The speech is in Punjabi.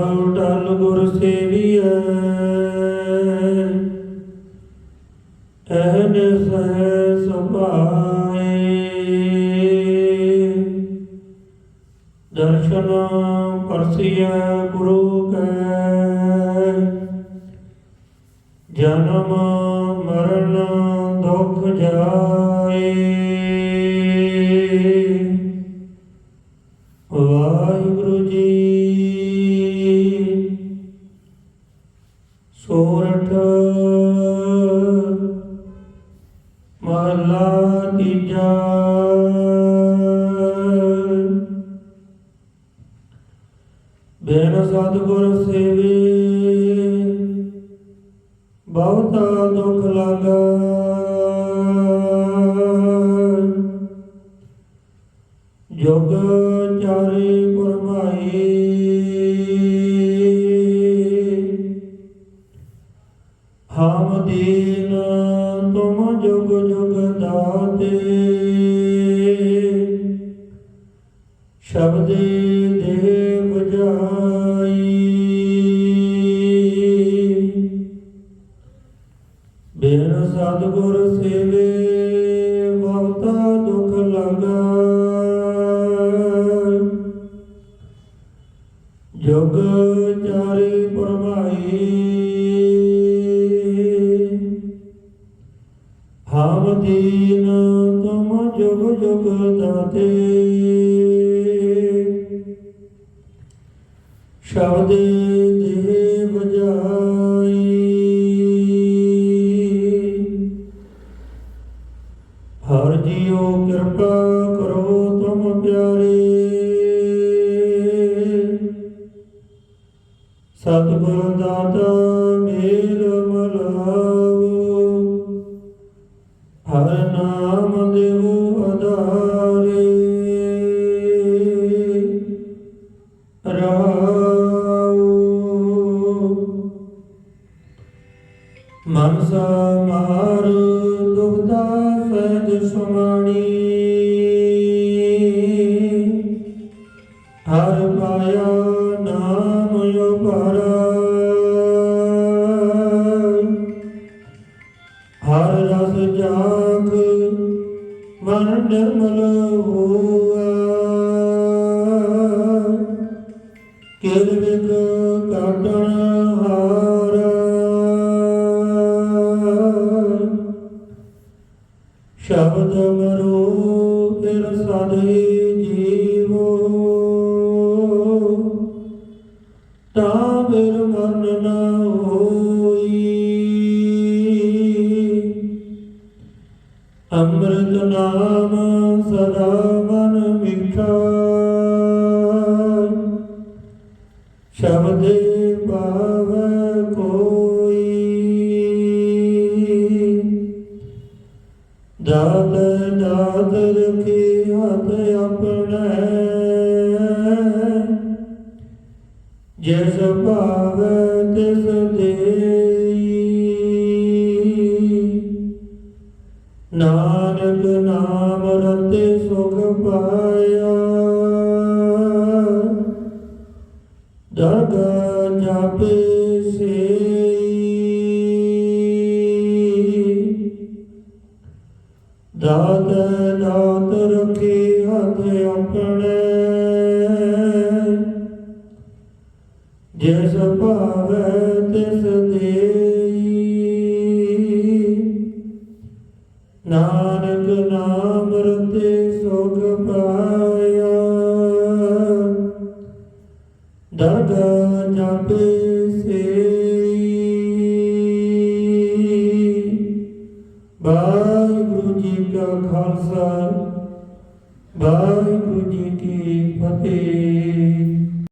ਰਹੋ ਟਲ ਗੁਰ ਸੇਵੀਐ। ਅਹਨ ਸਹਿ ਸੁਭਾਏ। ਦਰਸ਼ਨ ਪਰਸਿਐ ਗੁਰੂ ਕੈ। ਜਨਮ ਮਰਨ ਦੁਖ ਜਾਏ। ਮਹਲਾ ਤੀਜਾ। ਬੇਨ ਸਤਿਗੁਰ ਸੇਵੇ ਬਹੁਤਾ ਦੁਖ ਲਾਗਾ। ਜੁਗ ਹਮ ਦੀਨ ਤੁਮ ਜੁਗ ਜੁਗ ਦਾਤੇ। ਸ਼ਬਦੇ ਦੇ ਬਜਾਈ ਬਿਨ ਸਤਿਗੁਰ ਸੇਵੇ ਬਹੁਤਾ ਦੁਖ ਲਗਾ ਜੁਗ ਚਾਰੇ ਪਰਮਾਈ ਹਮ ਦੀਨ ਤੁਮ ਜੁਗ ਜੁਗ ਦਾਤੇ। ਸ਼ਬਦ ਦੇ ਬਜਾਈ ਹਰ ਜੀਓ ਕਿਰਪਾ ਕਰੋ ਤੁਮ ਪਿਆਰੇ। ਸਤਿਗੁਰ ਦਾਤਾ ਹਰ ਨਾਮ ਦੇਵ ਅਧਾਰੇ। ਰਾਉ ਮਨਸਾ ਮਾਰ ਦੁਖਦਾ ਸਹਿਜ ਸੁਮਾਣੀ ਨਿਰਮਲ ਹੋਆ ਕਿਰਵਿਕ ਕਾਟਣ ਹਾਰ ਸ਼ਬਦ ਮਰੋ ਫਿਰ ਸਦੇ ਅੰਮ੍ਰਿਤ ਨਾਮ ਸਦਾ ਮਨ ਮਿਠਾ। ਸ਼ਬਦੇ ਪਾਵੈ ਕੋਈ। ਦਾਤ ਦਾਤ ਰਖੀ ਹੱਥ ਆਪਣੇ। ਜਿਸ ਭਾਵ ਤਿਸ ਦੇਈ। ਨਾਨਕ ਨਾਮ ਰਤੇ ਸੁਖ ਪਾਇਆ। ਦਰਗਾ ਜਾਪੇ ਸੇਈ। ਦਾਤ ਦਾਤ ਰਖੇ ਹੱਥ ਆਪਣੇ। ਜਿਸ ਭਾਵੈ ਤਿਸ ਦੇਈ ਨਾਨਕ ਨਾਮ ਰਤੇ ਸੁਖ ਪਾਇਆ। ਦਰਗਾ ਜਾਪੇ ਸੇਈ। ਵਾਹਿਗੁਰੂ ਜੀ ਕਾ ਖਾਲਸਾ, ਵਾਹਿਗੁਰੂ ਜੀ ਕੀ ਫਤਿਹ।